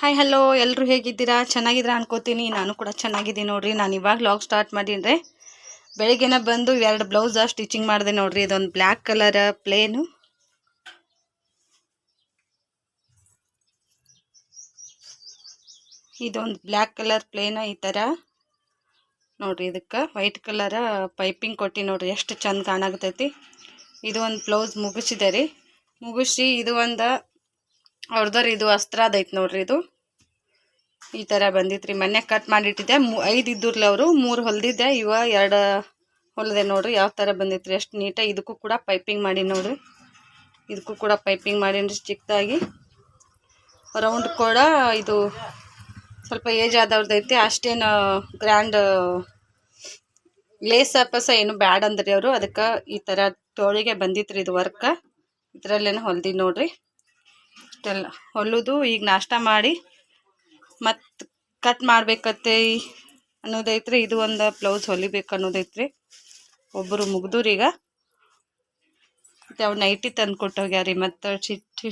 Hi hello ಎಲ್ಲರೂ ಹೇಗಿದ್ದೀರಾ? ಚೆನ್ನಾಗಿದ್ದೀರಾ ಅನ್ಕೋತೀನಿ. ನಾನು ಕೂಡ ಚೆನ್ನಾಗಿದ್ದೀನಿ ನೋಡ್ರಿ. ನಾನು ಇವಾಗ ಲಾಗ್ ಸ್ಟಾರ್ಟ್ ಮಾಡಿದ್ರೆ ಬೆಳಿಗ್ಗೆನ ಬಂದು ಎರಡು ಬ್ಲೌಸ್ ಸ್ಟಿಚಿಂಗ್ ಮಾಡಿದೆ ನೋಡ್ರಿ. ಇದೊಂದು ಬ್ಲ್ಯಾಕ್ ಕಲರ್ ಪ್ಲೇನು ಇದೊಂದು ಬ್ಲ್ಯಾಕ್ ಕಲರ್ ಪ್ಲೇನ ಈ ಥರ ನೋಡ್ರಿ ಇದಕ್ಕೆ ವೈಟ್ ಕಲರ ಪೈಪಿಂಗ್ ಕೊಟ್ಟು ನೋಡ್ರಿ. ಎಷ್ಟು ಚಂದ ಕಾಣಾಗತೈತಿ ಇದು ಒಂದು ಬ್ಲೌಸ್ ಮುಗಿಸಿದೆ ರೀ. ಮುಗಿಸಿ ಇದು ಒಂದು ಅವ್ರದ್ರ ಇದು ಅಸ್ತ್ರ ಅದೈತೆ ನೋಡ್ರಿ ಇದು. ಈ ಥರ ಬಂದಿತ್ರಿ. ಮೊನ್ನೆ ಕಟ್ ಮಾಡಿಟ್ಟಿದ್ದೆ. ಮೂ ಐದು ಇದ್ದೂರ್ಲಿ ಅವರು. ಮೂರು ಹೊಲ್ದಿದ್ದೆ ಇವ ಎರಡು ಹೊಲಿದೆ ನೋಡ್ರಿ ಯಾವ ಥರ ಬಂದಿತ್ತು ರೀ ಎಷ್ಟು ನೀಟಾಗಿ ಇದಕ್ಕೂ ಕೂಡ ಪೈಪಿಂಗ್ ಮಾಡಿ ನೋಡ್ರಿ. ಇದಕ್ಕೂ ಕೂಡ ಪೈಪಿಂಗ್ ಮಾಡೀನಿ ಚಿಕ್ಕದಾಗಿ ರೌಂಡ್ ಕೂಡ ಇದು ಸ್ವಲ್ಪ ಏಜ್ ಆದವ್ರದ್ದೈತಿ ಅಷ್ಟೇನು ಗ್ರ್ಯಾಂಡ್ ಲೇಸ್ ಪಸ ಏನು ಬ್ಯಾಡ್ ಅಂದ್ರಿ ಅವರು. ಅದಕ್ಕೆ ಈ ಥರ ತೋಳಿಗೆ ಬಂದಿತ್ರಿ ಇದು ವರ್ಕ. ಇದರಲ್ಲೇನು ಹೊಲ್ದಿ ನೋಡ್ರಿ. ಇಷ್ಟೆಲ್ಲ ಹೊಲಿದು. ಈಗ ನಾಷ್ಟ ಮಾಡಿ ಮತ್ತು ಕಟ್ ಮಾಡ್ಬೇಕತ್ತೆ ಅನ್ನೋದೈತ್ರಿ. ಇದು ಒಂದು ಬ್ಲೌಸ್ ಹೊಲಿಬೇಕು ಅನ್ನೋದೈತ್ರಿ. ಒಬ್ಬರು ಮುಗ್ದೂರು ಈಗ. ಮತ್ತು ಅವ್ರು ನೈಟಿ ತಂದು ಕೊಟ್ಟೋಗ್ಯಾರಿ. ಮತ್ತು ಚಿಟ್ಟಿ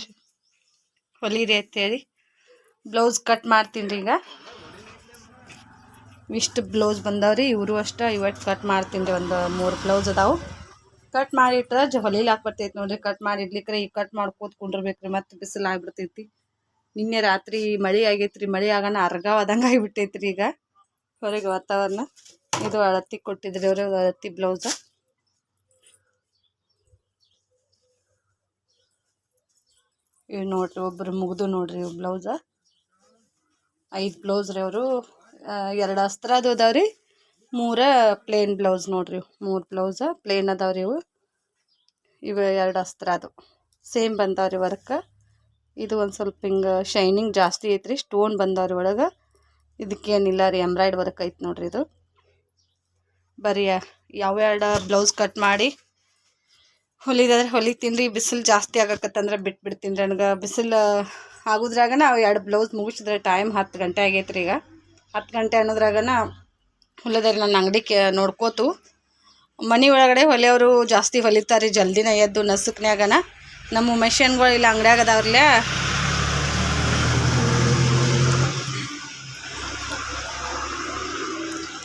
ಹೊಲಿರಿ ಅಂತೇಳಿ ಬ್ಲೌಸ್ ಕಟ್ ಮಾಡ್ತೀನಿ ರೀ ಈಗ. ಇಷ್ಟು ಬ್ಲೌಸ್ ಬಂದವ್ರಿ. ಇವರು ಅಷ್ಟ ಇವತ್ತು ಕಟ್ ಮಾಡ್ತೀನಿ ರೀ. ಒಂದು ಮೂರು ಬ್ಲೌಸ್ ಅದಾವು. ಕಟ್ ಮಾಡಿಟ್ರೆ ಜ ಹೊಲಿಲಾಕ್ ಬರ್ತೈತಿ ನೋಡ್ರಿ. ಕಟ್ ಮಾಡಿ ಇಡ್ಲಿಕ್ರೆ ಈಗ ಕಟ್ ಮಾಡ್ಕೋತ ಕುಂಡಿರ್ಬೇಕ್ರಿ ಮತ್ತೆ ಬಿಸಿಲು ಆಗ್ಬಿಡ್ತೈತಿ. ನಿನ್ನೆ ರಾತ್ರಿ ಮಳೆ ಆಗೈತ್ರಿ, ಮಳೆ ಆಗೋಣ ಅರ್ಗಾವಾದಂಗೆ ಆಗಿಬಿಟ್ಟೈತ್ರಿ ಈಗ. ಹೊರಗೆ ವಾತಾವರಣ. ಇದು ಅಳತಿ ಕೊಟ್ಟಿದ್ರಿ ಅವರು ಅಳತಿ ಬ್ಲೌಸ. ಇವು ನೋಡ್ರಿ ಒಬ್ರು ಮುಗ್ದು ನೋಡ್ರಿ ಇವು ಬ್ಲೌಸ. ಐದು ಬ್ಲೌಸ್ ರೀ ಅವರು. ಎರಡು ಅಸ್ತ್ರದ್ದು ಅದಾವ್ರಿ. ಮೂರ ಪ್ಲೇನ್ ಬ್ಲೌಸ್ ನೋಡ್ರಿ. ಮೂರು ಬ್ಲೌಸ ಪ್ಲೇನ್ ಅದಾವ್ರಿ ಇವು. ಇವು ಎರಡು ಅಸ್ತ್ರ ಅದು. ಸೇಮ್ ಬಂದಾವ್ರಿ ವರ್ಕ. ಇದು ಒಂದು ಸ್ವಲ್ಪ ಹಿಂಗೆ ಶೈನಿಂಗ್ ಜಾಸ್ತಿ ಐತ್ರಿ. ಸ್ಟೋನ್ ಬಂದವ್ರಿ ಒಳಗೆ. ಇದಕ್ಕೇನಿಲ್ಲ ರೀ ಎಂಬ್ರಾಯ್ಡ್ ವರ್ಕ್ ಐತೆ ನೋಡ್ರಿ ಇದು. ಬರೀ ಯಾವೆರಡು ಬ್ಲೌಸ್ ಕಟ್ ಮಾಡಿ ಹೊಲಿದಾದ್ರೆ ಹೊಲಿತೀನಿ ರೀ. ಬಿಸಿಲು ಜಾಸ್ತಿ ಆಗಕತ್ತಂದ್ರೆ ಬಿಟ್ಬಿಡ್ತೀನಿ ರೀ ನನಗೆ. ಬಿಸಿಲು ಆಗೋದ್ರಾಗ ನಾವು ಎರಡು ಬ್ಲೌಸ್ ಮುಗಿಸಿದ್ರೆ ಟೈಮ್ ಹತ್ತು ಗಂಟೆ ಆಗೈತೆ ರೀ ಈಗ. ಹತ್ತು ಗಂಟೆ ಅನ್ನೋದ್ರಾಗನ ಹೊಲಿದಾರೆ ನನ್ನ ಅಂಗಡಿಗೆ ನೋಡ್ಕೋತು. ಮನೆ ಒಳಗಡೆ ಹೊಲಿಯವರು ಜಾಸ್ತಿ ಹೊಲಿತಾರೆ ಜಲ್ದಿನ ಎದ್ದು ನಸುಕ್ನ್ಯಾಗನ. ನಮ್ಮ ಮೆಷಿನ್ಗಳು ಇಲ್ಲ ಅಂಗಡಿಯಾಗ ಅದಾವ್ರಲ್ಲ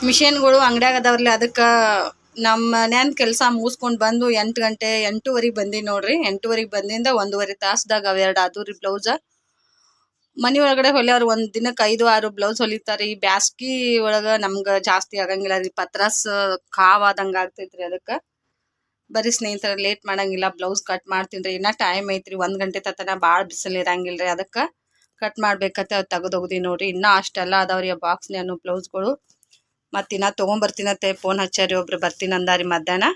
ಮಿಷಿನ್ಗಳು ಅಂಗಡಿಯಾಗ ಅದಾವ್ರಲ್ಲ ಅದಕ್ಕೆ ನಮ್ಮ ಮನ್ಯಾನ ಕೆಲಸ ಮುಗಿಸ್ಕೊಂಡು ಬಂದು ಎಂಟು ಗಂಟೆ, ಎಂಟೂವರೆಗೆ ಬಂದೀನಿ ನೋಡ್ರಿ. ಎಂಟೂವರೆಗೆ ಬಂದಿಂದ ಒಂದೂವರೆ ತಾಸ್ದಾಗ ಅವೆರಡು ಆದವು ರೀ ಬ್ಲೌಸ. ಮನೆ ಒಳಗಡೆ ಹೊಲಿಯೋರು ಒಂದು ದಿನಕ್ಕೆ ಐದು, ಆರು ಬ್ಲೌಸ್ ಹೊಲಿತಾರಿ. ಈ ಬ್ಯಾಸ್ಗಿ ಒಳಗೆ ನಮ್ಗೆ ಜಾಸ್ತಿ ಆಗಂಗಿಲ್ಲ ರೀ. ಪತ್ರಾಸ್ ಕಾವಾದಂಗ ಆಗ್ತೈತ್ರಿ ಅದಕ್ಕೆ. ಬರೀ ಸ್ನೇಹಿತರ ಲೇಟ್ ಮಾಡಂಗಿಲ್ಲ ಬ್ಲೌಸ್ ಕಟ್ ಮಾಡ್ತೀನಿ ರೀ ಇನ್ನೂ ಟೈಮ್ ಐತ್ರಿ. ಒಂದ್ ಗಂಟೆ ತತನ ಬಾಳ್ ಬಿಸಿಲು ಇರಂಗಿಲ್ಲ ರೀ ಅದಕ್ಕೆ. ಕಟ್ ಮಾಡ್ಬೇಕತ್ತೆ ಹೋಗ್ದಿ ನೋಡ್ರಿ. ಇನ್ನೂ ಅಷ್ಟೆಲ್ಲ ಅದಾವ್ರಿ ಆ ಬಾಕ್ಸ್ನ್ಯಾನು ಬ್ಲೌಸ್ಗಳು ಮತ್ತಿನ್ನ ತೊಗೊಂಬರ್ತೀನತ್ತೆ ಫೋನ್ ಹಚ್ಚಾರಿ, ಒಬ್ರು ಬರ್ತೀನಿ ಅಂದಾರಿ ಮಧ್ಯಾಹ್ನ.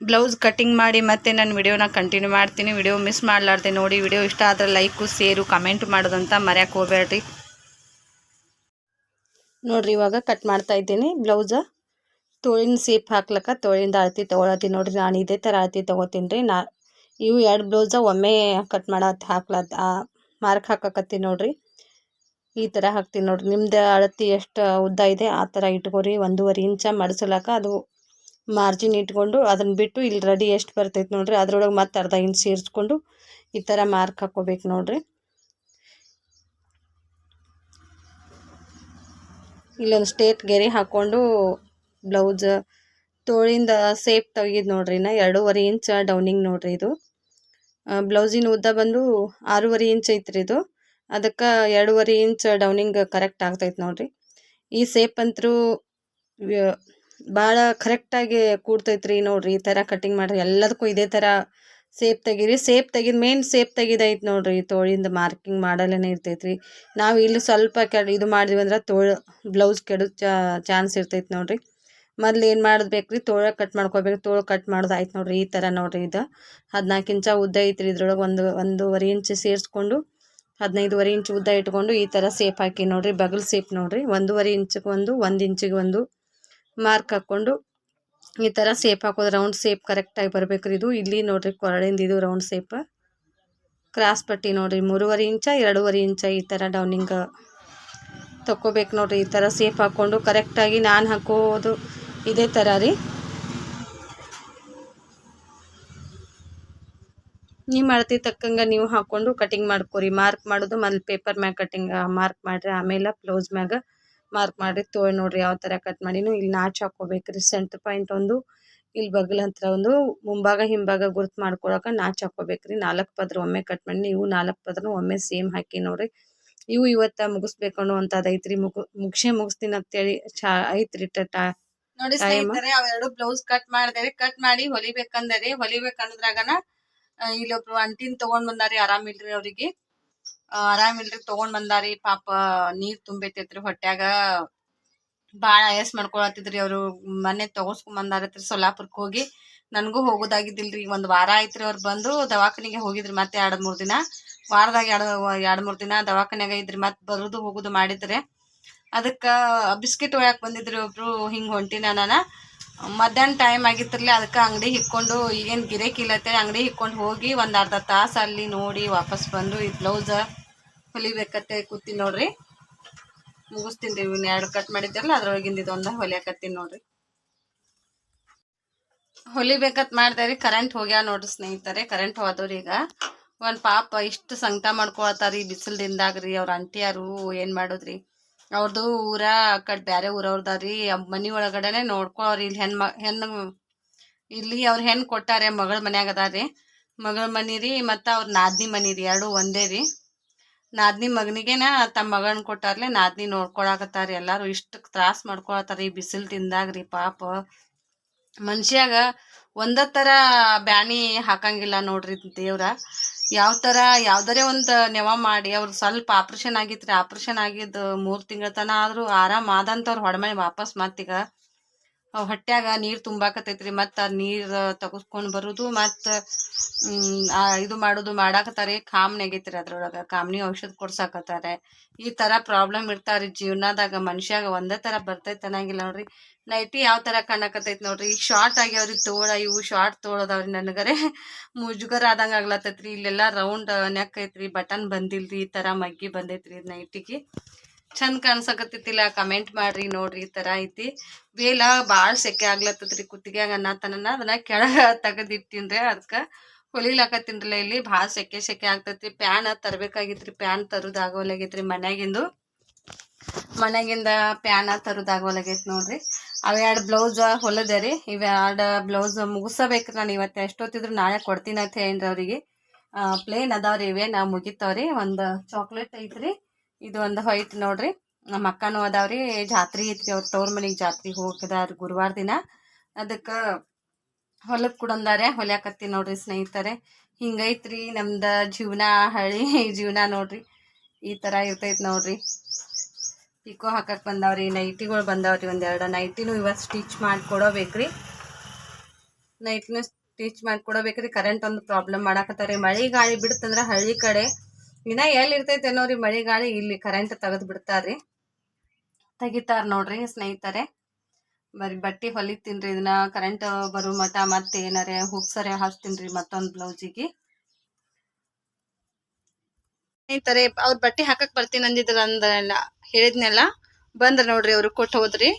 ಬ್ಲೌಸ್ ಕಟ್ಟಿಂಗ್ ಮಾಡಿ ಮತ್ತೆ ನಾನು ವಿಡಿಯೋನ ಕಂಟಿನ್ಯೂ ಮಾಡ್ತೀನಿ. ವಿಡಿಯೋ ಮಿಸ್ ಮಾಡಲಾರ್ದೆ ನೋಡಿ. ವಿಡಿಯೋ ಇಷ್ಟ ಆದರೆ ಲೈಕು ಸೇರು ಕಮೆಂಟ್ ಮಾಡೋದಂತ ಮರ್ಯಾಕೆ ಹೋಗ್ಬೇಡ್ರಿ. ನೋಡ್ರಿ, ಇವಾಗ ಕಟ್ ಮಾಡ್ತಾ ಇದ್ದೀನಿ ಬ್ಲೌಸ. ತೋಳಿನ ಸೇಪ್ ಹಾಕ್ಲಕ್ಕ, ತೋಳಿಂದ ಅಳತಿ ತೊಗೊಳತ್ತೀನಿ ನೋಡ್ರಿ. ನಾನು ಇದೇ ಥರ ಅಳತಿ ತೊಗೋತೀನಿ ರೀ. ನಾ, ಇವು ಎರಡು ಬ್ಲೌಸ ಒಮ್ಮೆ ಕಟ್ ಮಾಡತ್ ಹಾಕ್ಲತ್ತ ಮಾರ್ಕ್ ಹಾಕಕತ್ತೀನಿ ನೋಡ್ರಿ. ಈ ಥರ ಹಾಕ್ತೀನಿ ನೋಡ್ರಿ. ನಿಮ್ದು ಅಳತಿ ಎಷ್ಟು ಉದ್ದ ಇದೆ, ಆ ಥರ ಇಟ್ಕೊರಿ. ಒಂದೂವರೆ ಇಂಚ ಮಡಿಸ್ಲಕ್ಕ ಅದು ಮಾರ್ಜಿನ್ ಇಟ್ಕೊಂಡು ಅದನ್ನ ಬಿಟ್ಟು ಇಲ್ಲಿ ರೆಡಿ ಎಷ್ಟು ಬರ್ತೈತೆ ನೋಡ್ರಿ? ಅದರೊಳಗೆ ಮತ್ತೆ ಅರ್ಧ ಇಂಚ್ ಸೇರಿಸ್ಕೊಂಡು ಈ ಥರ ಮಾರ್ಕ್ ಹಾಕೋಬೇಕು ನೋಡ್ರಿ. ಇಲ್ಲೊಂದು ಸ್ಟೇಟ್ ಗೆರೆ ಹಾಕ್ಕೊಂಡು ಬ್ಲೌಸ್ ತೋಳಿಂದ ಸೇಪ್ ತೆಗೆದು ನೋಡ್ರಿ ನಾ ಎರಡೂವರೆ ಇಂಚ್ ಡೌನಿಂಗ್ ನೋಡ್ರಿ ಇದು. ಬ್ಲೌಸಿನ ಉದ್ದ ಬಂದು ಆರೂವರೆ ಇಂಚ್ ಐತ್ರಿ ಇದು. ಅದಕ್ಕೆ ಎರಡೂವರೆ ಇಂಚ್ ಡೌನಿಂಗ್ ಕರೆಕ್ಟ್ ಆಗ್ತೈತೆ ನೋಡ್ರಿ. ಈ ಸೇಪ್ ಅಂತರೂ ಭಾಳ ಕರೆಕ್ಟಾಗಿ ಕೂಡ್ತೈತ್ರಿ ನೋಡ್ರಿ, ಈ ಥರ ಕಟಿಂಗ್ ಮಾಡ್ರಿ. ಎಲ್ಲದಕ್ಕೂ ಇದೇ ಥರ ಸೇಪ್ ತೆಗೀರಿ. ಸೇಪ್ ತೆಗೆದು ಮೇನ್ ಸೇಪ್ ತೆಗಿದೈತೆ ನೋಡ್ರಿ ತೋಳಿಂದ ಮಾರ್ಕಿಂಗ್ ಮಾಡಲೇನೆ ಇರ್ತೈತ್ರಿ. ನಾವು ಇಲ್ಲಿ ಸ್ವಲ್ಪ ಕೆಡ, ಇದು ಮಾಡಿದ್ವಿ ಅಂದ್ರೆ ತೋಳು ಬ್ಲೌಸ್ ಕೆಡೋ ಚಾನ್ಸ್ ಇರ್ತೈತೆ ನೋಡ್ರಿ. ಮೊದ್ಲು ಏನು ಮಾಡ್ಬೇಕು ತೋಳ ಕಟ್ ಮಾಡ್ಕೋಬೇಕು ತೋಳು ಕಟ್ ಮಾಡೋದು ಆಯ್ತು ನೋಡ್ರಿ, ಈ ಥರ ನೋಡ್ರಿ ಇದು. ಹದಿನಾಲ್ಕು ಇಂಚ ಉದ್ದ ಐತ್ರಿ ಇದ್ರೊಳಗೆ ಒಂದು, ಒಂದೂವರೆ ಇಂಚ್ ಸೇರಿಸ್ಕೊಂಡು, ಹದಿನೈದುವರೆ ಇಂಚ್ ಉದ್ದ ಇಟ್ಕೊಂಡು ಈ ಥರ ಸೇಪ್ ಹಾಕಿ ನೋಡ್ರಿ. ಬಗಲ್ ಸೇಪ್ ನೋಡ್ರಿ. ಒಂದೂವರೆ ಇಂಚಿಗೆ ಒಂದು ಒಂದು ಇಂಚಿಗೆ ಒಂದು ಮಾರ್ಕ್ ಹಾಕ್ಕೊಂಡು ಈ ಥರ ಸೇಪ್ ಹಾಕೋದು ರೌಂಡ್ ಸೇಪ್ ಕರೆಕ್ಟಾಗಿ ಬರಬೇಕು ಇದು. ಇಲ್ಲಿ ನೋಡ್ರಿ ಕೊರಳಿಂದ ಇದು ರೌಂಡ್ ಸೇಪ್ ಕ್ರಾಸ್ ಪಟ್ಟಿ ನೋಡಿರಿ, ಮೂರುವರೆ ಇಂಚ, ಎರಡೂವರೆ ಇಂಚ ಈ ಥರ ಡೌನಿಂಗ್ ತಗೋಬೇಕು ನೋಡಿರಿ. ಈ ಥರ ಸೇಪ್ ಹಾಕ್ಕೊಂಡು ಕರೆಕ್ಟಾಗಿ ನಾನು ಹಾಕೋದು ಇದೇ ಥರ ರೀ. ನಿಮ್ಮ ಅಳತೆ ತಕ್ಕಂಗೆ ನೀವು ಹಾಕ್ಕೊಂಡು ಕಟಿಂಗ್ ಮಾಡ್ಕೋರಿ. ಮಾರ್ಕ್ ಮಾಡೋದು ಮೊದಲು ಪೇಪರ್ ಮ್ಯಾಗ ಕಟಿಂಗ್ ಮಾರ್ಕ್ ಮಾಡಿರಿ. ಆಮೇಲೆ ಬ್ಲೌಸ್ ಮ್ಯಾಗ ಮಾರ್ಕ್ ಮಾಡಿ ತೋಳ್ ನೋಡ್ರಿ ಯಾವ ತರ ಕಟ್ ಮಾಡೀನಿ. ಇಲ್ಲಿ ನಾಚ್ ಹಾಕೋಬೇಕ್ರಿ ಸೆಂಟರ್ ಪಾಯಿಂಟ್ ಒಂದು ಇಲ್ಲಿ ಬಗಲ್ ಹತ್ರ ಒಂದು ಮುಂಭಾಗ ಹಿಂಭಾಗ ಗುರುತ್ ಮಾಡ್ಕೊಳಕ ನಾಚ್ ಹಾಕ್ಕೋಬೇಕ್ರಿ. ನಾಲ್ಕು ಪದ್ರ ಒಮ್ಮೆ ಕಟ್ ಮಾಡಿ ನೀವು ನಾಲ್ಕು ಪದ್ರ ಒಮ್ಮೆ ಸೇಮ್ ಹಾಕಿ ನೋಡ್ರಿ. ಇವು ಇವತ್ತ ಮುಗಿಸ್ಬೇಕು ಅನ್ನುವಂಥದ್ದು ಐತ್ರಿ. ಮುಗು ಮುಗಿಸೇ ಮುಗಿಸ್ತೀನಿ ಅಂತೇಳಿ ಚಾ ಐತ್ರಿ ಟಾ ನೋಡಿ? ಸ್ನೇಹಿತರೆ ಅವೆರಡು ಬ್ಲೌಸ್ ಕಟ್ ಮಾಡಿದರೆ. ಕಟ್ ಮಾಡಿ ಹೊಲಿಬೇಕಂದರೆ. ಹೊಲಿಬೇಕಂದ್ರಾಗನ ಇಲ್ಲೊಬ್ರು ಅಂಟಿನ್ ತಗೊಂಡ್ ಬಂದಾರಿ. ಆರಾಮಿಲ್ರಿ ಅವ್ರಿಗೆ. ಆರಾಮಿಲ್ರಿ ತಗೊಂಡ್ ಬಂದಾರಿ. ಪಾಪ ನೀರ್ ತುಂಬೈತೈತ್ರಿ ಹೊಟ್ಯಾಗ. ಬಾಳ ಆಯಸ್ ಮಾಡ್ಕೊಳತಿದ್ರಿ ಅವ್ರು. ಮನೆ ತಗೋಸ್ಕೊಂಡ್ ಬಂದಾರತ್ರಿ ಸೊಲ್ಲಾಪುರಕ್ ಹೋಗಿ. ನನ್ಗೂ ಹೋಗೋದಾಗಿದ್ದಿಲ್ರಿ. ಒಂದ್ ವಾರ ಆಯ್ತ್ರಿ ಅವ್ರು ಬಂದು ದವಾಖಾನಿಗೆ ಹೋಗಿದ್ರಿ ಮತ್ತೆ ಎರಡ್ ಮೂರ್ ದಿನ. ವಾರದಾಗ ಎರಡ್ ಎರಡ್ ಮೂರ್ ದಿನ ದವಾಖಾನ್ಯಾಗ ಇದ್ರಿ. ಮತ್ ಬರುದು ಹೋಗುದು ಮಾಡಿದ್ರೆ. ಅದಕ್ಕ, ಬಿಸ್ಕಿಟ್ ಒಯ್ಯಾಕ್ ಬಂದಿದ್ರಿ ಒಬ್ರು ಹಿಂಗ್ ಹೊಂಟಿನ ನಾನ. ಮಧ್ಯಾಹ್ನ ಟೈಮ್ ಆಗಿತ್ತಿರ್ಲಿ ಅದಕ್ಕೆ ಅಂಗಡಿ ಹಿಕ್ಕೊಂಡು ಈಗೇನು ಗಿರೇಕಿ ಇಲ್ಲತ್ತೇಳಿ ಅಂಗಡಿ ಹಿಕ್ಕೊಂಡು ಹೋಗಿ ಒಂದು ಅರ್ಧ ತಾಸು ಅಲ್ಲಿ ನೋಡಿ ವಾಪಸ್ ಬಂದು ಈ ಬ್ಲೌಸ ಹೊಲಿಬೇಕತ್ತೆ ಕೂತಿ ನೋಡ್ರಿ. ಮುಗಿಸ್ತೀನಿ ರೀ ಇವನ್ನ ಎರಡು ಕಟ್ ಮಾಡಿದ್ರಲ್ಲ ಅದ್ರೊಳಗಿಂದ ಇದೊಂದು ಹೊಲಿಯಾಕತ್ತೀನಿ ನೋಡ್ರಿ. ಹೊಲಿಬೇಕತ್ ಮಾಡ್ದೆ ಕರೆಂಟ್ ಹೋಗ್ಯಾ ನೋಡ್ರಿ ಸ್ನೇಹಿತರೆ ಕರೆಂಟ್ ಹೋದವ್ರಿ ಈಗ. ಒಂದು ಪಾಪ ಇಷ್ಟು ಸಂಕಟ ಮಾಡ್ಕೊಳತಾರಿ ಬಿಸಿಲ್ದಿಂದಾಗ್ರಿ, ಅವ್ರ ಅಂಟಿಯಾರು, ಏನು ಮಾಡುದ್ರಿ? ಅವ್ರದ್ದು ಊರ ಆ ಕಡೆ ಬ್ಯಾರೆ ಊರವ್ರದಾರಿ ಮನಿ ಒಳಗಡೆನೆ ನೋಡ್ಕೊಳವ್ರಿ ಇಲ್ಲಿ ಹೆಣ್ ಹೆಣ್ಣು ಇಲ್ಲಿ ಅವ್ರ ಹೆಣ್ಣು ಕೊಟ್ಟಾರೆ ಮಗಳ ಮನ್ಯಾಗ ಅದಾರಿ. ಮಗಳ ಮನಿ ರೀ ಮತ್ತ ಅವ್ರ ನಾದ್ನಿ ಮನಿ ರೀ, ಎರಡು ಒಂದೇ ರೀ. ನಾದ್ನಿ ಮಗನಿಗೆನ ತಮ್ಮ ಮಗನ್ ಕೊಟ್ಟಾರ್ಲೆ ನಾದ್ನಿ ನೋಡ್ಕೊಳಕತ್ತಾರ ಎಲ್ಲಾರು. ಇಷ್ಟ ತ್ರಾಸ ಮಾಡ್ಕೊಳತ್ತಾರ ಈ ಬಿಸಿಲ್ ತಿಂದಾಗ್ರಿ ಪಾಪ. ಮನುಷ್ಯಾಗ ಒಂದ ತರ ಬ್ಯಾಣಿ ಹಾಕಂಗಿಲ್ಲ ನೋಡ್ರಿ ದೇವ್ರ. ಯಾವ ತರ, ಯಾವ್ದಾರೆ ಒಂದ್ ನೆವ ಮಾಡಿ, ಅವ್ರ ಸ್ವಲ್ಪ ಆಪರೇಷನ್ ಆಗಿತ್ರಿ ಆಪರೇಷನ್ ಆಗಿದ್ ಮೂರ್ ತಿಂಗಳ ತನ ಆದ್ರೂ ಆರಾಮ್ ಆದಂತವ್ರ ಹೊಡಮೇಲೆ ವಾಪಸ್ ಮತ್ತೀಗ ಅವ್ ಹೊಟ್ಯಾಗ ನೀರ್ ತುಂಬಾಕತೈತ್ರಿ ಮತ್ತ ನೀರ್ ತಗಸ್ಕೊಂಡ್ ಬರುದು, ಮತ್ತ ಇದು ಮಾಡುದು ಮಾಡಾಕತ್ತಾರೆ ಕಾಮ್ನಿ ಆಗೈತ್ರಿ ಅದ್ರೊಳಗ, ಕಾಮ್ನಿ ಔಷಧ ಕೊಡ್ಸಾಕತ್ತಾರೆ. ಈ ತರ ಪ್ರಾಬ್ಲಮ್ ಇರ್ತಾವ್ರಿ ಜೀವನದಾಗ, ಮನುಷ್ಯಾಗ ಒಂದೇ ತರ ಬರ್ತೈತೆ ಅನ್ನಂಗಿಲ್ಲ ನೋಡ್ರಿ. ನೈಟಿ ಯಾವ ತರ ಕಾಣಕತ್ತೈತಿ ನೋಡ್ರಿ, ಈಗ ಶಾರ್ಟ್ ಆಗ್ಯಾವ್ರಿ ತೋಳ, ಇವು ಶಾರ್ಟ್ ತೋಳದವ್ರಿ ನನಗರೆ. ಮುಜುಗರ ಆದಂಗ ಆಗ್ಲತ್ತೈತ್ರಿ, ಇಲ್ಲೆಲ್ಲಾ ರೌಂಡ್ ನೆಕ್ ಐತ್ರಿ ಬಟನ್ ಬಂದಿಲ್ರಿ, ಈ ತರ ಮಗ್ಗಿ ಬಂದೈತ್ರಿ ನೈಟಿಗೆ. ಚಂದ ಕಾಣ್ಸಕತ್ತಿತ್ತಿಲ್ಲ. ಕಮೆಂಟ್ ಮಾಡ್ರಿ, ನೋಡ್ರಿ, ಈ ತರ ಐತಿ. ವೇಲ ಬಾಳ್ ಸೆಕೆ ಆಗ್ಲತ್ತದ್ರಿ ಕುತ್ತಿಗ್ಯಾಗ ಅನ್ನತನ ಅದನ್ನ ಕೆಳಗ ತೆಗೆದಿಟ್ಟಿನ್ರಿ. ಅದಕ್ಕ ಹೊಲಿಲಾಕತ್ತೀನ್ರಲ್ಲ ಇಲ್ಲಿ. ಭಾಳ ಸೆಕೆ ಸೆಕೆ ಆಗ್ತೈತಿ ಪ್ಯಾನ್ ತರ್ಬೇಕಾಗಿತ್ರಿ. ಪ್ಯಾನ್ ತರುದ್ ಆಗೋಲಾಗೈತ್ರಿ ಮನ್ಯಾಗಿಂದು. ಮನ್ಯಾಗಿಂದ ಪ್ಯಾನ ತರುದ್ ಆಗೋಲಾಗೈತಿ ನೋಡ್ರಿ. ಅವ ಎರಡು ಬ್ಲೌಸ್ ಹೊಲದೆ ರೀ. ಇವ್ ಎರಡ್ ಬ್ಲೌಸ್ ಮುಗಿಸಬೇಕು ನಾನು ಇವತ್ತು. ಎಷ್ಟೊತ್ತಿದ್ರು ನಾಳೆ ಕೊಡ್ತೀನಿ ಅಂತ ಹೇಳಿನ್ರಿ ಅವ್ರಿಗೆ. ಪ್ಲೇನ್ ಅದಾವ್ರಿ. ಇವೇ ನಾ ಮುಗಿತಾವ್ರಿ. ಒಂದು ಚಾಕ್ಲೇಟ್ ಐತ್ರಿ. ಇದು ಒಂದು ವೈಟ್ ನೋಡ್ರಿ. ನಮ್ಮ ಅಕ್ಕನೂ ಅದಾವ್ರಿ. ಜಾತ್ರೆ ಐತ್ರಿ ಅವ್ರ ತವ್ರ ಮನೆಗೆ ಜಾತ್ರೆ ಹೋಗದಾರ ಗುರುವಾರ ದಿನ. ಅದಕ್ಕೆ ಹೊಲಕ್ ಕುಡಂದಾರೆ. ಹೊಲ್ಯಾಕತ್ತಿ ನೋಡ್ರಿ ಸ್ನೇಹಿತರೆ. ಹಿಂಗೈತ್ರಿ ನಮ್ದು ಜೀವನ, ಹಳ್ಳಿ ಜೀವನ ನೋಡ್ರಿ. ಈ ತರ ಇರ್ತೈತ್ ನೋಡ್ರಿ. ಪಿಕೋ ಹಾಕಕ್ ಬಂದಾವ್ರಿ. ನೈಟಿಗಳು ಬಂದಾವ್ರಿ ಒಂದೆರಡು. ನೈಟಿನೂ ಇವತ್ತು ಸ್ಟಿಚ್ ಮಾಡಿಕೊಡೋಬೇಕ್ರಿ ನೈಟಿನೂ ಸ್ಟಿಚ್ ಮಾಡ್ಕೊಡಬೇಕ್ರಿ ಕರೆಂಟ್ ಒಂದು ಪ್ರಾಬ್ಲಮ್ ಮಾಡಾಕತ್ತಾರೆ. ಮಳೆ ಗಾಳಿ ಬಿಡ್ತಂದ್ರೆ ಹಳ್ಳಿ ಕಡೆ ಇನ್ನ ಎಲ್ಲಿ ಇರ್ತೈತೆ ನೋಡ್ರಿ ಮಳೆ ಗಾಳಿ ಇಲ್ಲಿ ಕರೆಂಟ್ ತೆಗೆದು ಬಿಡ್ತಾರ್ರಿ ತೆಗಿತಾರ ನೋಡ್ರಿ ಸ್ನೇಹಿತರೆ. ಬರೀ ಬಟ್ಟೆ ಹೊಲಿತೀನ್ರಿ ಇದನ್ನ ಕರೆಂಟ್ ಬರೋ ಮಠ ಮತ್ತೆ ಏನಾರೆ ಹುಗ್ಸರೆ ಹಾಕ್ತೀನ್ರಿ ಮತ್ತೊಂದು ಬ್ಲೌಸಿಗೆ. ಸ್ನೇಹಿತರೆ, ಅವ್ರ ಬಟ್ಟೆ ಹಾಕಕ್ ಬರ್ತೀನಿ ಅಂದಿದ್ರ ಅಂದ ಹೇಳಿದ್ನೆಲ್ಲ, ಬಂದ್ರ ನೋಡ್ರಿ ಅವ್ರಿಗೆ ಕೊಟ್ಟು ಹೋದ್ರಿ.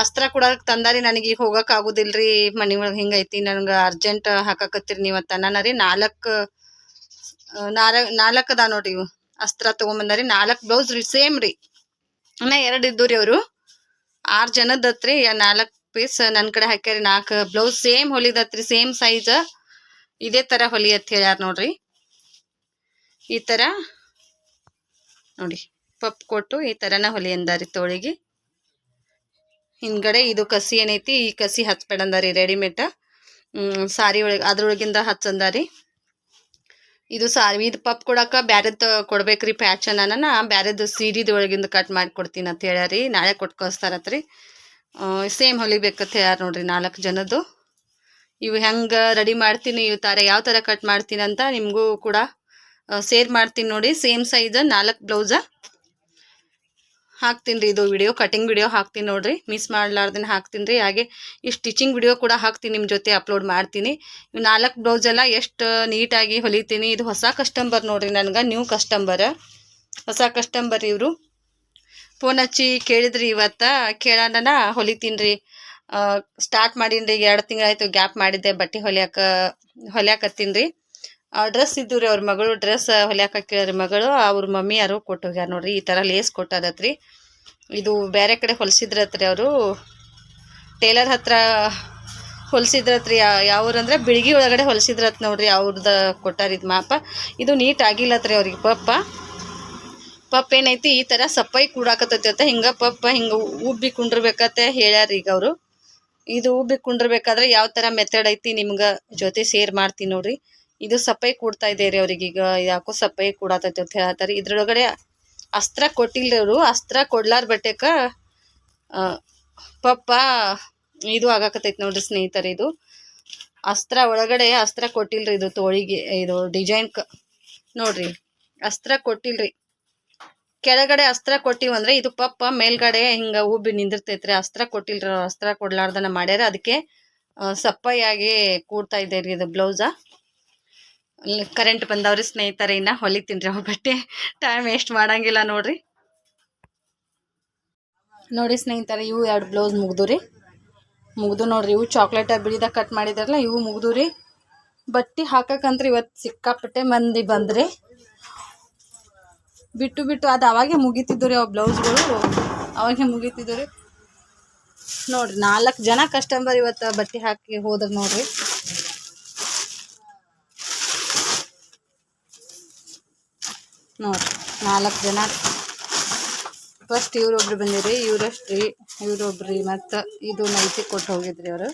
ಅಸ್ತ್ರ ಕೂಡ ತಂದಾರಿ, ನನಗೆ ಈಗ ಹೋಗಕ್ ಆಗುದಿಲ್ರಿ ಮನಿ ಒಳಗ್ ಹಿಂಗೈತಿ ನನ್ಗ ಅರ್ಜೆಂಟ್ ಹಾಕಕತ್ತೀರಿ ನೀವತ್ತ ನಾನು ರೀ ನಾಲ್ಕ್ ನಾಲ್ಕ್ ನಾಲ್ಕು ಅದ ನೋಡ್ರಿ ಇವು. ಅಸ್ತ್ರ ತಗೊಂಬಂದಾರಿ, ನಾಲ್ಕು ಬ್ಲೌಸ್ ರೀ ಸೇಮ್ ರೀ. ಇನ್ನ ಎರಡು ಇದ್ದು ರೀ ಅವರು. ಆರು ಜನದತ್ರಿ ನಾಲ್ಕು ಪೀಸ್ ನನ್ನ ಕಡೆ ಹಾಕ್ಯಾರಿ, ನಾಲ್ಕು ಬ್ಲೌಸ್ ಸೇಮ್ ಹೊಲಿದತ್ರಿ ಸೇಮ್ ಸೈಜ್ ಇದೇ ತರ ಹೊಲಿ ಅಂತ ಹೇಳ್ಯಾರ ನೋಡ್ರಿ. ಈ ತರ. ನೋಡಿ, ಪಪ್ ಕೊಟ್ಟು ಈ ತರನ ಹೊಲಿ ಅಂದಾರಿ ತೋಳಿಗೆ. ಹಿಂದ್ಗಡೆ ಇದು ಕಸಿ ಏನೈತಿ, ಈ ಕಸಿ ಹಚ್ಬೇಡಂದಾರಿ ರೆಡಿಮೇಡ್ ಸಾರಿ ಒಳಗೆ, ಅದ್ರೊಳಗಿಂದ ಹಚ್ಚಂದಾರಿ. ಇದು ಸಾರಿ, ಇದು ಪಪ್ ಕೊಡಕ್ಕೆ ಬ್ಯಾರೆದ್ ಕೊಡ್ಬೇಕ್ರಿ ಪ್ಯಾಚ್ ಅನ್ನ ಬ್ಯಾರೆದು ಸೀರಿದ ಒಳಗಿಂದ ಕಟ್ ಮಾಡಿ ಕೊಡ್ತೀನಿ ಅಂತ ಹೇಳ್ಯಾರಿ, ನಾಳೆ ಕೊಟ್ಟು ಕಳಿಸ್ತಾರತ್ರಿ ಸೇಮ್ ಹೊಲಿಬೇಕಂತ ಹೇಳ್ಯಾರ ನೋಡ್ರಿ ನಾಲ್ಕು ಜನದ್ದು. ಇವು ಹೆಂಗೆ ರೆಡಿ ಮಾಡ್ತೀನಿ, ಇವ್ ತಾರೆ ಯಾವ ತರ ಕಟ್ ಮಾಡ್ತೀನಿ ಅಂತ ನಿಮಗೂ ಕೂಡ ಸೇರ್ ಮಾಡ್ತೀನಿ ನೋಡಿ. ಸೇಮ್ ಸೈಜ್ ನಾಲ್ಕು ಬ್ಲೌಸ ಹಾಕ್ತೀನಿ ರೀ ಇದು ವಿಡಿಯೋ ಕಟಿಂಗ್ ವಿಡಿಯೋ ಹಾಕ್ತೀನಿ ನೋಡ್ರಿ. ಮಿಸ್ ಮಾಡ್ಲಾರ್ದನ್ನ ಹಾಕ್ತೀನಿ ರೀ. ಹಾಗೆ ಈ ಸ್ಟಿಚಿಂಗ್ ವಿಡಿಯೋ ಕೂಡ ಹಾಕ್ತೀನಿ ನಿಮ್ಮ ಜೊತೆ ಅಪ್ಲೋಡ್ ಮಾಡ್ತೀನಿ. ಇವು ನಾಲ್ಕು ಬ್ಲೌಸ್ ಎಲ್ಲ ಎಷ್ಟು ನೀಟಾಗಿ ಹೊಲಿತೀನಿ. ಇದು ಹೊಸ ಕಸ್ಟಮರ್ ನೋಡ್ರಿ ನನಗೆ ನ್ಯೂ ಕಸ್ಟಮರ್ ಹೊಸ ಕಸ್ಟಮರ್ ಇವರು. ಫೋನ್ ಹಚ್ಚಿ ಕೇಳಿದ್ರಿ ಇವತ್ತು. ಕೇಳೋಣ ಹೊಲಿತೀನಿ ರೀ. ಸ್ಟಾರ್ಟ್ ಮಾಡೀನಿ ರೀ. ಎರಡು ತಿಂಗಳಾಯಿತು ಗ್ಯಾಪ್ ಮಾಡಿದ್ದೆ ಬಟ್ಟೆ ಹೊಲಿಯಾಕ, ಹೊಲಿಯಾಕತ್ತೀನಿ ರೀ. ಡ್ರೆಸ್ ಇದ್ದು ರೀ ಅವ್ರ ಮಗಳು, ಡ್ರೆಸ್ ಹೊಲ್ಯಾಕ ಕೇಳ್ರಿ ಮಗಳು, ಅವ್ರ ಮಮ್ಮಿ ಯಾರು ಕೊಟ್ಟು ನೋಡ್ರಿ, ಈ ಥರ ಲೇಸ್ ಕೊಟ್ಟದತ್ರಿ. ಇದು ಬೇರೆ ಕಡೆ ಹೊಲಿಸಿದ್ರತ್ರಿ ಅವರು. ಟೇಲರ್ ಹತ್ರ ಹೊಲಿಸಿದ್ರತ್ರಿ ಯಾವ ಊರಂದ್ರೆ ಬಿಳ್ಗಿ ಒಳಗಡೆ ಹೊಲಿಸಿದ್ರತ್ ನೋಡ್ರಿ ಅವ್ರದ್ದು ಕೊಟ್ಟಾರ ಇದು ಮಾಪ. ಇದು ನೀಟ್ ಆಗಿಲ್ಲತ್ರಿ ಅವ್ರಿಗೆ ಪಪ್ಪ. ಪಪ್ಪ ಏನೈತಿ, ಈ ಥರ ಸಪ್ಪೈ ಕೂಡಾಕತ್ತೈತಿ ಅಂತ ಹಿಂಗೆ ಪಪ್ಪ ಹಿಂಗೆ ಉಬ್ಬಿ ಕುಂಡ್ರಬೇಕತ್ತೆ ಹೇಳ್ಯಾರ ಈಗ ಅವರು. ಇದು ಉಬ್ಬಿ ಕುಂಡ್ರಬೇಕಾದ್ರೆ ಯಾವ ಥರ ಮೆಥಡ್ ಐತಿ ನಿಮ್ಗೆ ಜೊತೆ ಸೇರ್ ಮಾಡ್ತೀನಿ ನೋಡ್ರಿ. ಇದು ಸಪ್ಪೆ ಕೂಡ್ತಾ ಇದೆ ರೀ ಅವ್ರಿಗೆ ಈಗ, ಯಾಕೋ ಸಪ್ಪೆ ಕೂಡಾತೈತಿ ಅಂತ ಹೇಳತ್ತಾರೆ ಇದ್ರೊಳಗಡೆ ಅಸ್ತ್ರ ಕೊಟ್ಟಿಲ್ಲರು ಅಸ್ತ್ರ ಕೊಡ್ಲಾರ ಬಟ್ಟೆಕ ಪಪ್ಪ ಇದು ಆಗಾಕತೈತಿ ನೋಡ್ರಿ ಸ್ನೇಹಿತರೆ ಇದು. ಅಸ್ತ್ರ ಒಳಗಡೆ ಅಸ್ತ್ರ ಕೊಟ್ಟಿಲ್ರಿ ಇದು ತೋಳಿಗೆ, ಇದು ಡಿಸೈನ್ಕ ನೋಡ್ರಿ. ಅಸ್ತ್ರ ಕೊಟ್ಟಿಲ್ರಿ ಕೆಳಗಡೆ ಅಸ್ತ್ರ ಕೊಟ್ಟಿವಂದ್ರೆ ಇದು ಪಪ್ಪ, ಮೇಲ್ಗಡೆ ಹಿಂಗ ಉಬ್ಬಿ ನಿಂದಿರ್ತೈತ್ರಿ ಅಸ್ತ್ರ ಕೊಟ್ಟಿಲ್ರಿ ಅಸ್ತ್ರ ಕೊಡ್ಲಾರ್ದನ ಮಾಡ್ಯಾರ. ಅದಕ್ಕೆ ಸಪ್ಪಯಾಗಿ ಕೂಡ್ತಾ ಇದೆ ರೀ ಇದು ಬ್ಲೌಸ. ಕರೆಂಟ್ ಬಂದವ್ರಿ ಸ್ನೇಹಿತರೆ, ಇನ್ನ ಹೊಲಿತೀನಿ ರೀ ಅವ್ರ ಬಟ್ಟೆ ಟೈಮ್ ವೇಸ್ಟ್ ಮಾಡಂಗಿಲ್ಲ ನೋಡ್ರಿ. ನೋಡಿ ಸ್ನೇಹಿತರೆ, ಇವು ಎರಡು ಬ್ಲೌಸ್ ಮುಗ್ದು ರೀ. ಮುಗ್ದು ನೋಡ್ರಿ, ಇವು ಚಾಕ್ಲೇಟ ಬಿಳಿದಾಗ ಕಟ್ ಮಾಡಿದಾರಲ್ಲ, ಇವು ಮುಗ್ದು ರೀ. ಬಟ್ಟೆ ಹಾಕಕ್ಕಂದ್ರೆ ಇವತ್ತು ಸಿಕ್ಕಾಪಟ್ಟೆ ಮಂದಿ ಬಂದ್ರಿ. ಬಿಟ್ಟು ಬಿಟ್ಟು ಅದು ಅವಾಗೆ ಮುಗೀತಿದ್ದು ರೀ ಅವು ಬ್ಲೌಸ್ಗಳು ಅವಾಗೆ ಮುಗೀತಿದ್ದು ರೀ. ನೋಡ್ರಿ, ನಾಲ್ಕು ಜನ ಕಸ್ಟಮರ್ ಇವತ್ತು ಬಟ್ಟೆ ಹಾಕಿ ಹೋದ್ರೆ ನೋಡ್ರಿ. ನೋಡ್ರಿ, ನಾಲ್ಕು ಜನ. ಫಸ್ಟ್ ಇವ್ರೊಬ್ರು ಬಂದಿರಿ ಇವ್ರಷ್ಟ್ರಿ ಇವರೊಬ್ರಿ ಮತ್ತು ಇದು ನೈತಿ ಕೊಟ್ಟು ಹೋಗಿದ್ರಿ ಅವರು.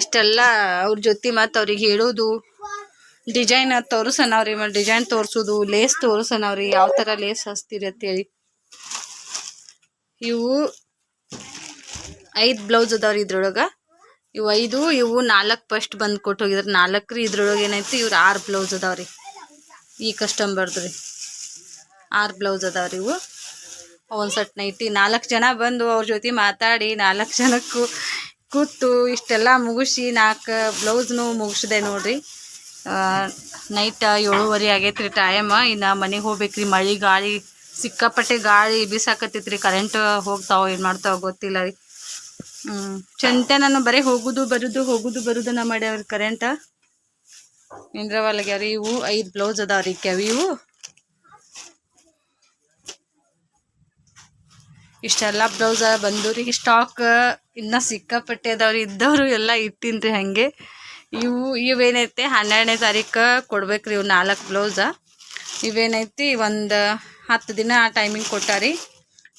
ಇಷ್ಟೆಲ್ಲ ಅವ್ರ ಜೊತೆ ಮತ್ತು ಅವ್ರಿಗೆ ಹೇಳೋದು, ಡಿಸೈನ್ ತೋರಿಸನವ್ರಿ, ಮತ್ತು ಡಿಸೈನ್ ತೋರಿಸೋದು, ಲೇಸ್ ತೋರಿಸನವ್ರಿ, ಯಾವ ಥರ ಲೇಸ್ ಹಚ್ತೀರಿ ಅಂತೇಳಿ. ಇವು ಐದು ಬ್ಲೌಸ್ ಅದಾವ್ರಿ ಇದ್ರೊಳಗೆ. ಇವು ಐದು, ಇವು ನಾಲ್ಕು ಫಸ್ಟ್ ಬಂದು ಕೊಟ್ಟು ಹೋಗಿದ್ರು. ನಾಲ್ಕು ರೀ ಇದ್ರೊಳಗೆ ಏನಾಯ್ತು, ಇವ್ರು ಆರು ಬ್ಲೌಸ್ ಅದಾವ್ರಿ. ಈ ಕಸ್ಟಮರ್ದು ರೀ. ಆರು ಬ್ಲೌಸ್ ಅದಾವ್ರಿ ಇವು. ಒಂದು ಸಟ್ ನೈಟಿ ನಾಲ್ಕು ಜನ ಬಂದು ಅವ್ರ ಜೊತೆ ಮಾತಾಡಿ, ನಾಲ್ಕು ಜನಕ್ಕೂ ಕೂತು ಇಷ್ಟೆಲ್ಲ ಮುಗಿಸಿ ನಾಲ್ಕು ಬ್ಲೌಸ್ನು ಮುಗಿಸಿದೆ ನೋಡ್ರಿ. ನೈಟ್ ಏಳುವರೆ ಆಗೈತೆ ರೀ ಟೈಮ್ ಇನ್ನು ಮನೆಗೆ ಹೋಗ್ಬೇಕ್ರಿ. ಮಳೆ ಗಾಳಿ, ಸಿಕ್ಕಾಪಟ್ಟೆ ಗಾಳಿ ಬಿಸಾಕತ್ತೈತ್ರಿ. ಕರೆಂಟ್ ಹೋಗ್ತಾವೆ ಏನು ಮಾಡ್ತಾವೆ ಗೊತ್ತಿಲ್ಲ ರೀ. ಹ್ಞೂ ಚಂತೆ ನಾನು ಬರೀ ಹೋಗುದು ಬರೋದು, ಹೋಗುದು ಬರೋದನ್ನ ಮಾಡ್ಯಾವ್ರಿ ಕರೆಂಟ್ ನಿಂದ್ರವಲ್ಗ್ಯಾವ್ರಿ ಇವು ಐದು ಬ್ಲೌಸ್ ಅದಾವ ರೀ ಇವು. ಇಷ್ಟೆಲ್ಲ ಬ್ಲೌಸ ಬಂದು ರೀ ಸ್ಟಾಕ್ ಇನ್ನೂ ಸಿಕ್ಕಾಪಟ್ಟೆ ಅದಾವ್ರಿ ಇದ್ದವರು ಎಲ್ಲ ಇಟ್ಟಿನಿ ರೀ ಹಾಗೆ. ಇವು ಇವೇನೈತೆ ಹನ್ನೆರಡನೇ ತಾರೀಕು ಕೊಡ್ಬೇಕ್ರಿ ಇವು ನಾಲ್ಕು ಬ್ಲೌಸ ಇವೇನೈತಿ ಒಂದು ಹತ್ತು ದಿನ ಟೈಮಿಂಗ್ ಕೊಟ್ಟಾರಿ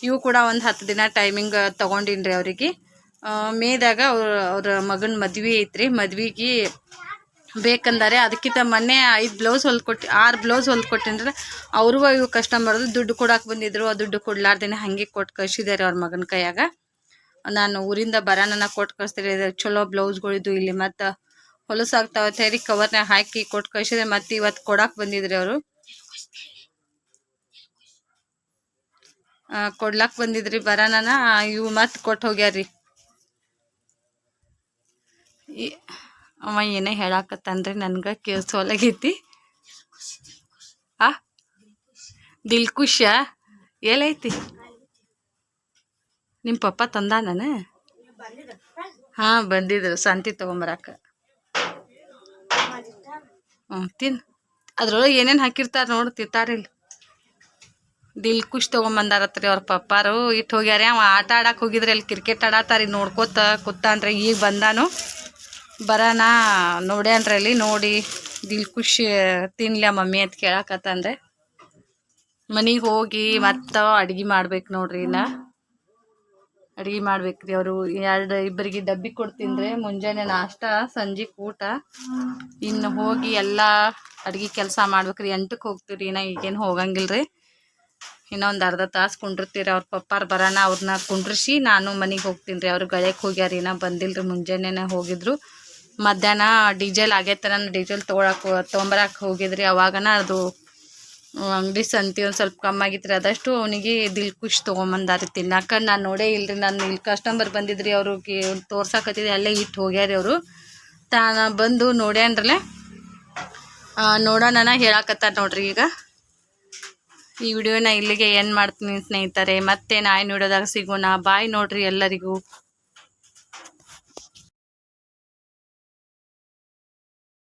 ಇವು ಕೂಡ ಒಂದು ಹತ್ತು ದಿನ ಟೈಮಿಂಗ್ ತಗೊಂಡಿನ್ರಿ ಅವ್ರಿಗೆ. ಮೇದಾಗ ಅವ್ರ ಅವ್ರ ಮಗನ ಮದ್ವೆ ಐತ್ರಿ. ಮದ್ವೆಗೆ ಬೇಕಂದರೆ ಅದಕ್ಕಿಂತ ಮೊನ್ನೆ ಐದು ಬ್ಲೌಸ್ ಹೊಲ್ಕೊಟ್ಟು ಆರು ಬ್ಲೌಸ್ ಹೊಲ್ಕೊಟ್ಟಿನ್ರಿ ಅವರು ಇವು ಕಸ್ಟಮರ್ದು ದುಡ್ಡು ಕೊಡಕ್ಕೆ ಬಂದಿದ್ರು, ಆ ದುಡ್ಡು ಕೊಡ್ಲಾರ್ದೇನೆ ಹಾಗೆ ಕೊಟ್ಟು ಕಳ್ಸಿದ್ದಾರೆ ಅವ್ರ ಮಗನ ಕೈಯಾಗ. ನಾನು ಊರಿಂದ ಬರಾನ ಕೊಟ್ಟು ಕಳಿಸ್ತೀರಿ ಚಲೋ ಬ್ಲೌಸ್ಗಳಿದ್ದು ಇಲ್ಲಿ ಮತ್ತು ಹೊಲಸಾಗ್ತಾವ ತೇರಿ ಕವರ್ನ ಹಾಕಿ ಕೊಟ್ಟು ಕಳ್ಸಿದ್ರೆ ಮತ್ತೆ ಇವತ್ತು ಕೊಡಕ್ಕೆ ಬಂದಿದ್ರಿ ಅವರು. ಕೊಡ್ಲಾಕ್ ಬಂದಿದ್ರಿ ಬರಾನನ ಇವು ಮತ್ತೆ ಕೊಟ್ಟು ಹೋಗ್ಯಾರ್ರಿ. ಅವ ಏನೇ ಹೇಳಾಕತ್ತನ್ರಿ ನನ್ಗೆ ಕೇಳಿಸೋಲಾಗೈತಿ ಆ? ದಿಲ್ ದಿಲ್ಕುಶ ಎಲ್ಲೈತಿ? ನಿಮ್ಮ ಪಪ್ಪ ತಂದ ನಾನು ಹಾಂ, ಬಂದಿದ್ರು. ಸಂತಿ ತಗೊಂಬರಾಕ. ಹ್ಞೂ, ತಿನ್. ಅದ್ರೊಳಗೆ ಏನೇನು ಹಾಕಿರ್ತಾರೆ ನೋಡಿ ತಿಂತಾರಿಲ್ಲ ದಿಲ್ ಖುಷ್ ತೊಗೊಂಬಂದಾರತ್ರಿ ಅವ್ರ ಪಪ್ಪಾರು. ಇಟ್ಟು ಹೋಗ್ಯಾರ ಅವ ಆಟ ಆಡಕ್ಕೆ ಹೋಗಿದ್ರೆ ಅಲ್ಲಿ ಕ್ರಿಕೆಟ್ ಆಡತ್ತಾರಿ ನೋಡ್ಕೋತ ಕೂತಾನ್ರಿ ಈಗ ಬಂದಾನು. ಬರಾನ ನೋಡ್ಯಾನ್ರಿ ಅಲ್ಲಿ ನೋಡಿ, ದಿಲ್ ಖುಷಿ ತಿನ್ಲ ಮಮ್ಮಿ ಅಂತ ಕೇಳಕತ್ತಂದ್ರೆ. ಮನೆಗೆ ಹೋಗಿ ಮತ್ತೆ ಅಡ್ಗೆ ಮಾಡ್ಬೇಕು ನೋಡ್ರಿ ನಾ ಅಡ್ಗೆ ಮಾಡ್ಬೇಕ್ರಿ ಅವರು. ಎರಡು ಇಬ್ಬರಿಗೆ ಡಬ್ಬಿ ಕೊಡ್ತೀನಿ ಮುಂಜಾನೆ ನಾಷ್ಟ, ಸಂಜೆ ಊಟ. ಇನ್ನು ಹೋಗಿ ಎಲ್ಲ ಅಡ್ಗೆ ಕೆಲಸ ಮಾಡ್ಬೇಕ್ರಿ ಎಂಟಕ್ಕೆ ಹೋಗ್ತೀರಿ ನಾ ಈಗೇನು ಹೋಗಂಗಿಲ್ರಿ ಇನ್ನೊಂದು ಅರ್ಧ ತಾಸು ಕುಂಡಿರ್ತೀರಿ ಅವ್ರ ಪಪ್ಪಾರ ಬರೋಣ ಅವ್ರನ್ನ ಕುಂಡ್ರಿಸಿ ನಾನು ಮನೆಗೆ ಹೋಗ್ತೀನಿ ರೀ. ಅವ್ರು ಗಳಕ್ಕೆ ಹೋಗ್ಯಾರ ನಾ ಬಂದಿಲ್ಲ ರೀ ಮುಂಜಾನೆ ಹೋಗಿದ್ರು. ಮಧ್ಯಾಹ್ನ ಡೀಸೆಲ್ ಆಗೈತೆ ನಾನು ಡೀಸೆಲ್ ತೊಗೊಳಕ್ಕೆ ತೊಗೊಂಬರಕ್ಕೆ ಹೋಗಿದ್ರಿ. ಅವಾಗನ ಅದು ಅಂಗಡಿ ಸಂತಿ ಒಂದು ಸ್ವಲ್ಪ ಕಮ್ಮಿ ಆಗಿತ್ತು ಅದಷ್ಟು ಅವನಿಗೆ ದಿಲ್ ಖುಷ್ ತೊಗೊಂಬಂದಾರಿ ತಿನ್ನಕ್ಕೆ ನಾನು ನೋಡೇ ಇಲ್ರಿ, ನಾನು ಇಲ್ಲಿ ಕಸ್ಟಮರ್ ಬಂದಿದ್ರಿ ಅವರು ತೋರ್ಸಾಕತ್ತಿದ್ರಿ ಅಲ್ಲೇ ಇಟ್ಟು ಹೋಗ್ಯಾರಿ ಅವರು. ತಾನ ಬಂದು ನೋಡ್ಯಾನ್ರಲ್ಲೇ ನೋಡೋಣ ಹೇಳಕತ್ತಾರ ನೋಡ್ರಿ ಈಗ. ಈ ವಿಡಿಯೋನ ಇಲ್ಲಿಗೆ ಏನು ಮಾಡ್ತೀನಿ ಸ್ನೇಹಿತರೆ, ಮತ್ತೆ ನಾಯಿ ನೋಡೋದಾಗ ಸಿಗೋಣ. ಬಾಯ್ ನೋಡ್ರಿ ಎಲ್ಲರಿಗೂ.